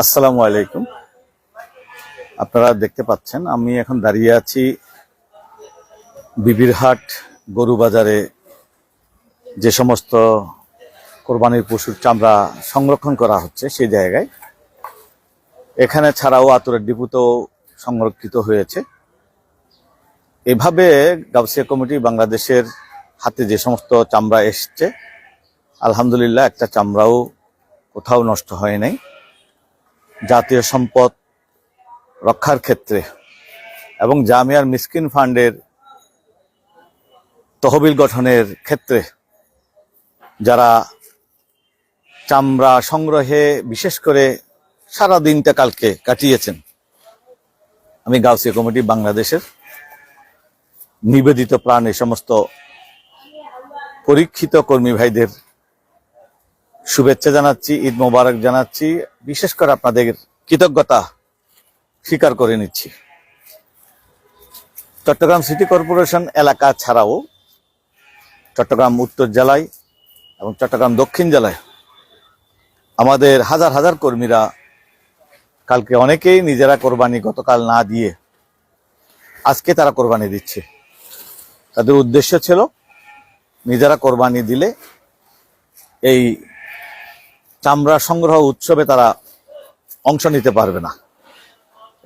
আসসালামু আলাইকুম। আপনারা দেখতে পাচ্ছেন, আমি এখন দাঁড়িয়ে আছি বিবিরহাট গরু বাজারে। যে সমস্ত কোরবানির পশুর চামড়া সংরক্ষণ করা হচ্ছে সেই জায়গায়। এখানে ছাড়াও আতুরের ডিপুতেও সংরক্ষিত হয়েছে। এভাবে গাউসিয়া কমিটি বাংলাদেশের হাতে যে সমস্ত চামড়া এসছে, আলহামদুলিল্লাহ একটা চামড়াও কোথাও নষ্ট হয় নাই। জাতীয় সম্পদ রক্ষার ক্ষেত্রে এবং জামিয়ার মিসকিন ফান্ডের তহবিল গঠনের ক্ষেত্রে যারা চামড়া সংগ্রহে, বিশেষ করে সারা দিনটা কালকে কাটিয়েছেন। আমি গাউসিয়া কমিটি বাংলাদেশের নিবেদিত প্রাণ এই সমস্ত পরীক্ষিত কর্মী ভাইদের শুভেচ্ছা জানাচ্ছি, ঈদ মোবারক জানাচ্ছি। বিশেষ করে আপনাদের কৃতজ্ঞতা স্বীকার করে নিচ্ছি। চট্টগ্রাম সিটি কর্পোরেশন এলাকা ছাড়াও চট্টগ্রাম উত্তর জেলায় এবং চট্টগ্রাম দক্ষিণ জেলায় আমাদের হাজার হাজার কর্মীরা কালকে অনেকেই নিজেরা কোরবানি গতকাল না দিয়ে আজকে তারা কোরবানি দিচ্ছে। তাদের উদ্দেশ্য ছিল নিজেরা কোরবানি দিলে এই চামড়া সংগ্রহ উৎসবে তারা অংশ নিতে পারবে না।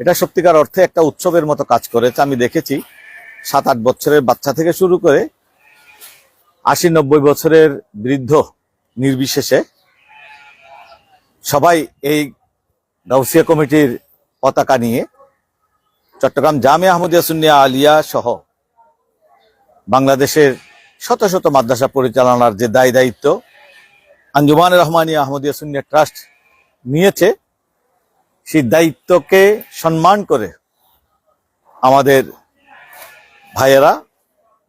এটা সত্যিকার অর্থে একটা উৎসবের মতো কাজ করেছে। আমি দেখেছি সাত আট বছরের বাচ্চা থেকে শুরু করে আশি নব্বই বছরের বৃদ্ধ নির্বিশেষে সবাই এই গাউসিয়া কমিটির পতাকা নিয়ে চট্টগ্রাম জামে আহমদিয়া সুন্নিয়া আলিয়া সহ বাংলাদেশের শত শত মাদ্রাসা পরিচালনার যে দায় দায়িত্ব আঞ্জুমান রহমানিয়া আহমদিয়া সুন্নিয়া ট্রাস্ট নিয়েছে সেই দায়িত্বকে সম্মান করে আমাদের ভাইয়েরা,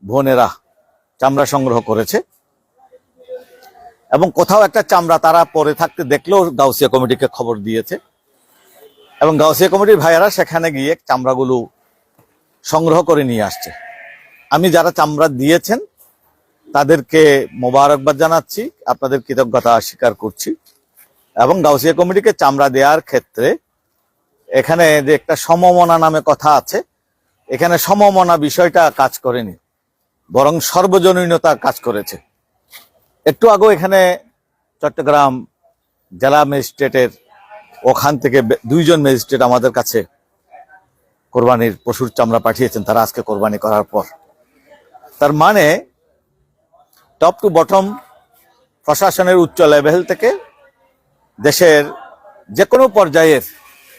বোনেরা চামড়া সংগ্রহ করেছে। এবং কোথাও একটা চামড়া তারা পরে থাকতে দেখলেও গাউসিয়া কমিটিকে খবর দিয়েছে। এবং গাউসিয়া কমিটির ভাইয়েরা সেখানে গিয়ে চামড়াগুলো সংগ্রহ করে নিয়ে আসছে। আমি যারা চামড়া দিয়েছেন তাদেরকে মোবারকবাদ জানাচ্ছি, আপনাদের কৃতজ্ঞতা স্বীকার করছি। এবং গাউসিয়া কমিটিকে চামড়া দেওয়ার ক্ষেত্রে এখানে যে একটা সমমনা নামে কথা আছে, এখানে সমমনা বিষয়টা কাজ করেনি, বরং সর্বজনীনতা কাজ করেছে। একটু আগেও এখানে চট্টগ্রাম জেলা ম্যাজিস্ট্রেটের ওখান থেকে দুইজন ম্যাজিস্ট্রেট আমাদের কাছে কোরবানির পশুর চামড়া পাঠিয়েছেন, তারা আজকে কোরবানি করার পর। তার মানে টপ টু বটম প্রশাসনের উচ্চ লেভেল থেকে দেশের যে কোনো পর্যায়ের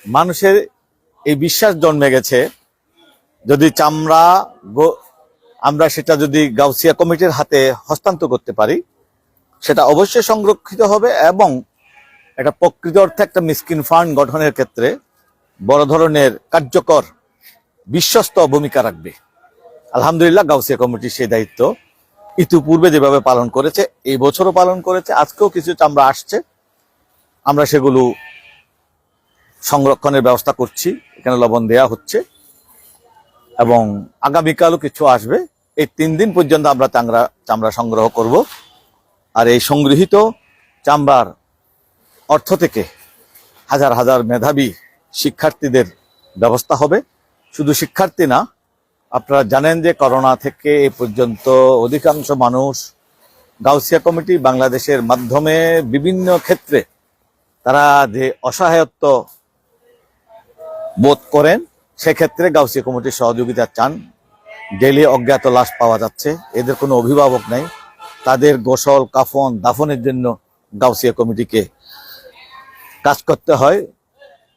মানুষের এই বিশ্বাস জন্মে গেছে। যদি চামড়া আমরা সেটা যদি গাউসিয়া কমিটির হাতে হস্তান্তর করতে পারি, সেটা অবশ্যই সংরক্ষিত হবে এবং এটা প্রকৃত অর্থে একটা মিসকিন ফান্ড গঠনের ক্ষেত্রে বড় ধরনের কার্যকর, বিশ্বস্ত ভূমিকা রাখবে। আলহামদুলিল্লাহ, গাউসিয়া কমিটি সেই দায়িত্ব। ইতিপূর্বে যেভাবে পালন করেছে, এই বছরও পালন করেছে, আজকেও কিছু চামড়া আসছে। আমরা সেগুলো সংরক্ষণের ব্যবস্থা করছি, এখানে লবণ দেয়া হচ্ছে। এবং আগামীকালও কিছু আসবে। এই তিন দিন পর্যন্ত আমরা চামড়া চামড়া সংগ্রহ করব। আর এই সংগৃহীত চামড়ার অর্থ থেকে হাজার হাজার মেধাবী শিক্ষার্থীদের ব্যবস্থা হবে। শুধু শিক্ষার্থী না আপনারা জানেন যে করোনা থেকে এ পর্যন্ত অধিকাংশ মানুষ গাউসিয়া কমিটি বাংলাদেশের মাধ্যমে বিভিন্ন ক্ষেত্রে তারা যে অসহায়ত্ব বোধ করেন, সেক্ষেত্রে গাউসিয়া কমিটির সহযোগিতা চান। ডেলি অজ্ঞাত লাশ পাওয়া যাচ্ছে। এদের কোনো অভিভাবক নাই। তাদের গোসল, কাফন, দাফনের জন্য গাউসিয়া কমিটিকে কাজ করতে হয়।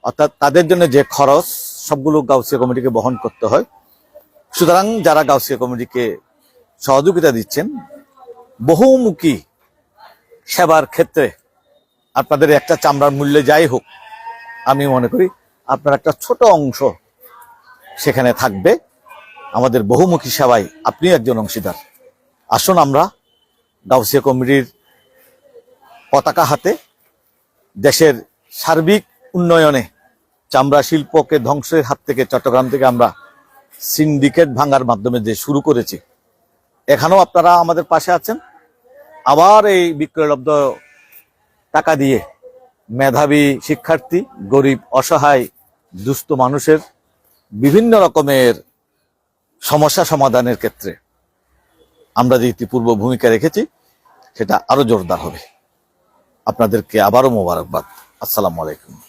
অর্থাৎ তাদের জন্য যে খরচ, সবগুলো গাউসিয়া কমিটিকে বহন করতে হয়। সুতরাং যারা গাউসিয়া কমিটিকে সহযোগিতা দিচ্ছেন, বহুমুখী সেবার ক্ষেত্রে আপনাদের একটা চামড়ার মূল্যে যাই হোক, আমি মনে করি আপনার একটা ছোট অংশ সেখানে থাকবে। আমাদের বহুমুখী সেবায় আপনি একজন অংশীদার। আসুন আমরা গাউসিয়া কমিটির পতাকা হাতে দেশের সার্বিক উন্নয়নে চামড়া শিল্পকে ধ্বংসের হাত থেকে চট্টগ্রাম থেকে আমরা সিন্ডিকেট ভাঙার মাধ্যমে যে শুরু করেছি। এখানেও আপনারা আমাদের পাশে আছেন। আবার এই বিক্রয়লব্ধ টাকা দিয়ে মেধাবী শিক্ষার্থী, গরিব, অসহায়, দুস্থ মানুষের বিভিন্ন রকমের সমস্যা সমাধানের ক্ষেত্রে আমরা যে ইতিপূর্ব ভূমিকা রেখেছি, সেটা আরও জোরদার হবে। আপনাদেরকে আবারও মোবারকবাদ। আসসালামু আলাইকুম।